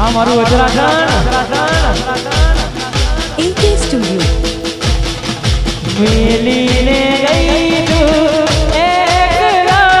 આ મારું વજરાસન AK Studio. મેલીને ગઈ તું એકલા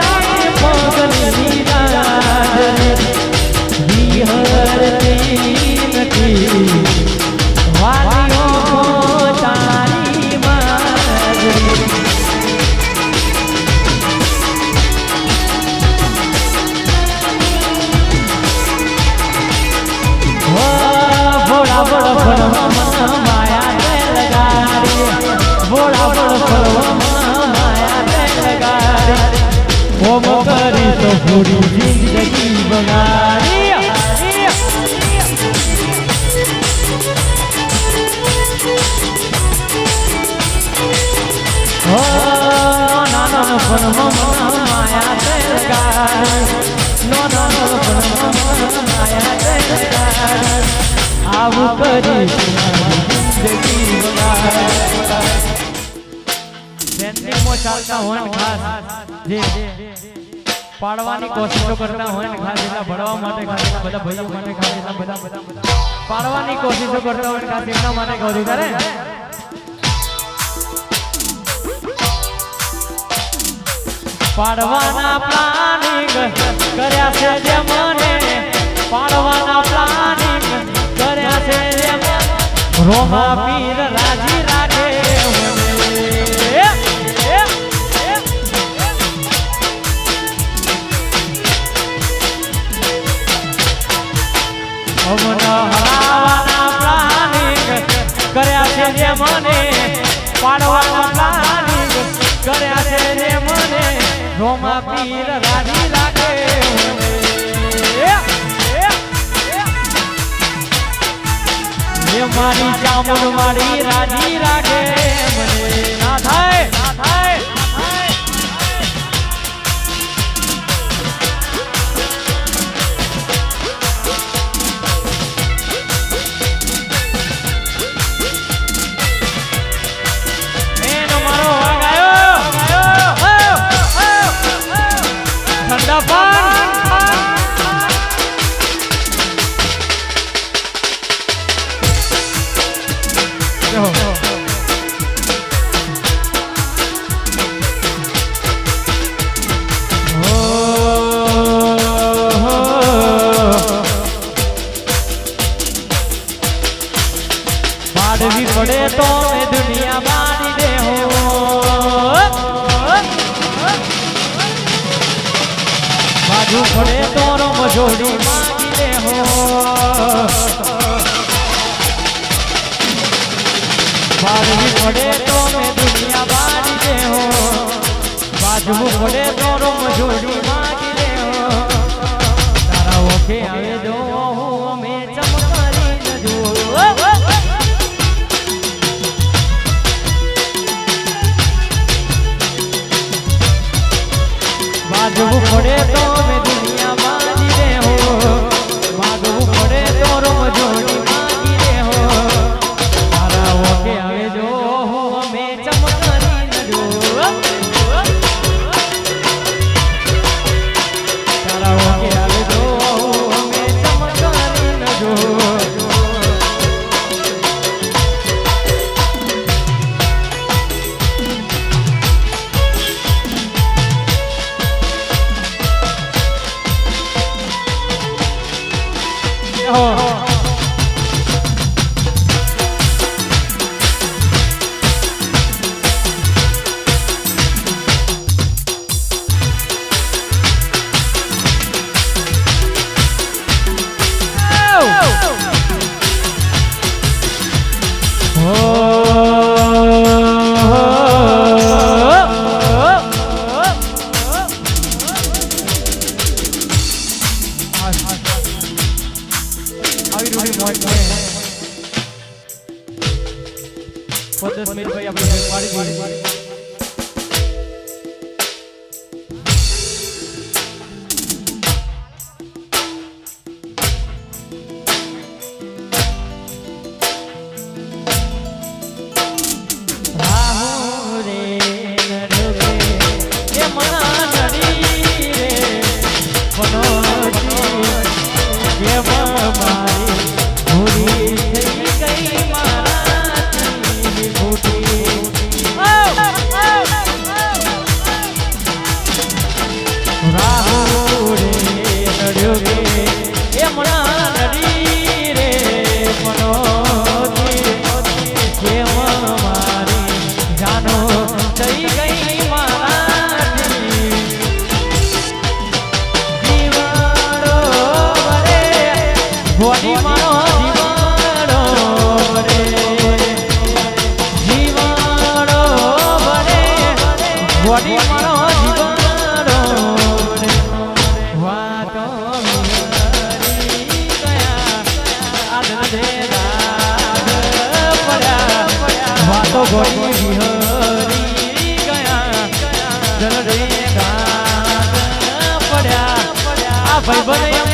પૂરી જિંદગી ઓ નાનો પણ માયા તે આવું કરી જિંદગી બગાડી સેન્ટિંગમાં ચાલતા હોય ખાસ, જે પાડવાની કોશિશો કરતા હોય ને ખાસ એટલા ભણવા માટે ખાસ બધા ભાઈઓ માટે ખાસ એટલા બધા બધા પાડવાની કોશિશો કરતા હોય ખાસ એટલા માટે કહું છું પાડવાના પ્લાનિંગ કર્યા છે જે મને, પાડવાના મને રોમા પીર રાજી રાખે કર્યા છે જે મને, પાડવાના પ્લાનિંગ કર્યા છે જે મને. રોમા પીર રાજી રાખે એ મારી ચામુંડ મારી રાજી રાખે મને. ના થાય ના થાય. પાડવી પડે તો મેં દુનિયા માની દે બાજુ પડે તો રમ જોડી માંગી દે પાડવી પડે તો મેં દુનિયા માની દે બાજુ પડે તો રમ જોડી માંગી દે તારા ઓખે આવે જો પોઈન્ટ દસ મિનિટ ભાઈ આપણે પાડી પાડી Yeah, boy. ગોળી વિહરી ગયા. જલ રે પડ્યા. આ ભાઈ બને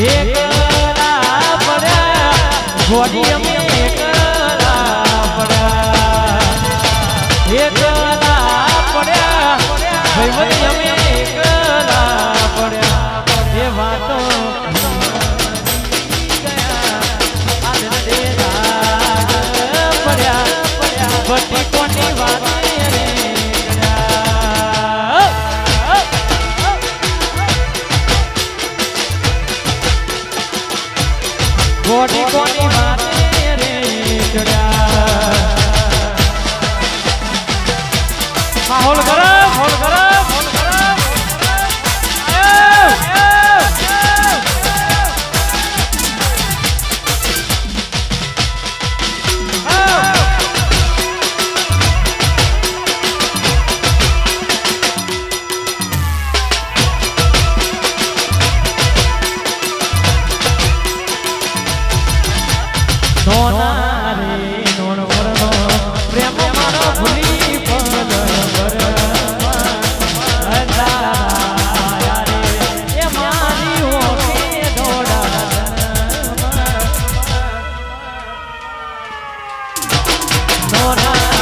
એક પડ્યા. કોની કોની નોના રે નોણ વરણો પ્રેમ મારો ભૂલી પદ નોના